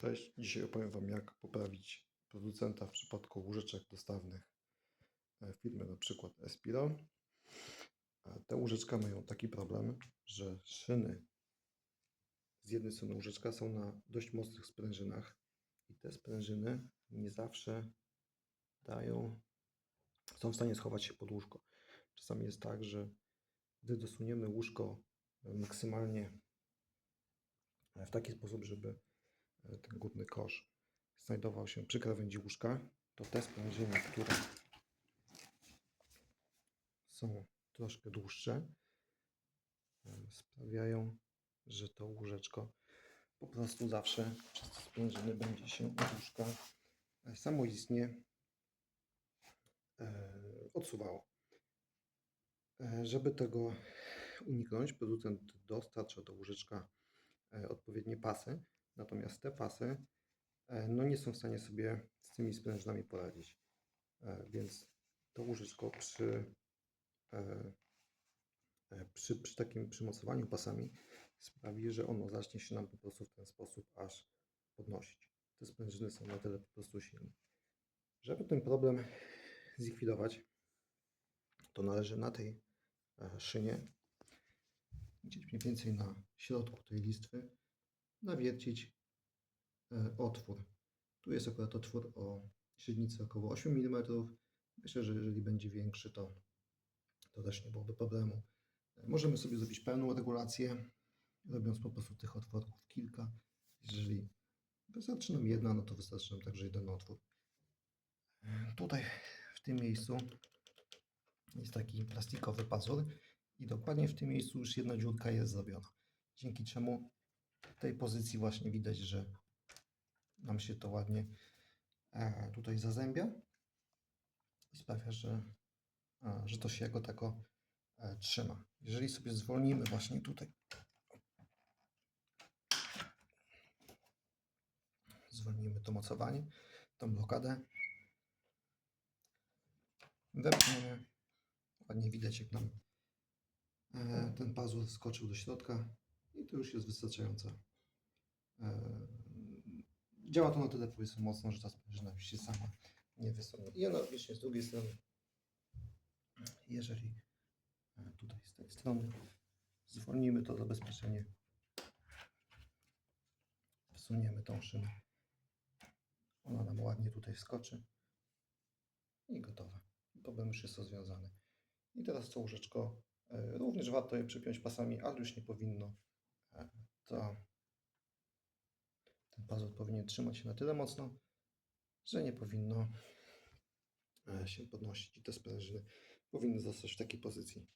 Cześć, dzisiaj opowiem Wam jak poprawić producenta w przypadku łóżeczek dostawnych e, firmy na przykład Espiro. Te łóżeczka mają taki problem, że szyny z jednej strony łóżeczka są na dość mocnych sprężynach i te sprężyny nie zawsze dają, są w stanie schować się pod łóżko. Czasami jest tak, że gdy dosuniemy łóżko e, maksymalnie e, w taki sposób, żeby ten górny kosz znajdował się przy krawędzi łóżka, to te sprężyny, które są troszkę dłuższe, e, sprawiają, że to łóżeczko po prostu zawsze przez te sprężyny będzie się od łóżka e, samoistnie e, odsuwało. E, Żeby tego uniknąć, producent dostarcza do łóżeczka e, odpowiednie pasy, natomiast te pasy e, no nie są w stanie sobie z tymi sprężynami poradzić. E, Więc to łóżeczko przy, e, przy, przy takim przymocowaniu pasami sprawi, że ono zacznie się nam po prostu w ten sposób aż podnosić. Te sprężyny są na tyle po prostu silne. Żeby ten problem zlikwidować, to należy na tej szynie, gdzieś mniej więcej na środku tej listwy, nawiercić e, otwór. Tu jest akurat otwór o średnicy około 8 mm. Myślę, że jeżeli będzie większy, to, to też nie byłoby problemu. E, Możemy sobie zrobić pełną regulację, robiąc po prostu tych otworów kilka. Jeżeli wystarczy nam jedna, no to wystarczy nam także jeden otwór. E, Tutaj w tym miejscu jest taki plastikowy pazur i dokładnie w tym miejscu już jedna dziurka jest zrobiona. Dzięki czemu w tej pozycji właśnie widać, że nam się to ładnie e, tutaj zazębia i sprawia, że, a, że to się jako tako e, trzyma. Jeżeli sobie zwolnimy właśnie tutaj, zwolnimy to mocowanie, tą blokadę, wepniemy, ładnie widać jak nam e, ten pazur skoczył do środka i to już jest wystarczająco. E, Działa to na tyle powiedzmy mocno, że ta sprężyna się sama nie wysunie. I analogicznie z drugiej strony, jeżeli e, tutaj z tej strony zwolnimy to zabezpieczenie, wsuniemy tą szynę, ona nam ładnie tutaj wskoczy i gotowe. Problem już jest rozwiązany. I teraz to łóżeczko e, również warto je przypiąć pasami, ale już nie powinno to ten pazur powinien trzymać się na tyle mocno, że nie powinno e, się podnosić i te sprężyny powinny zostać w takiej pozycji.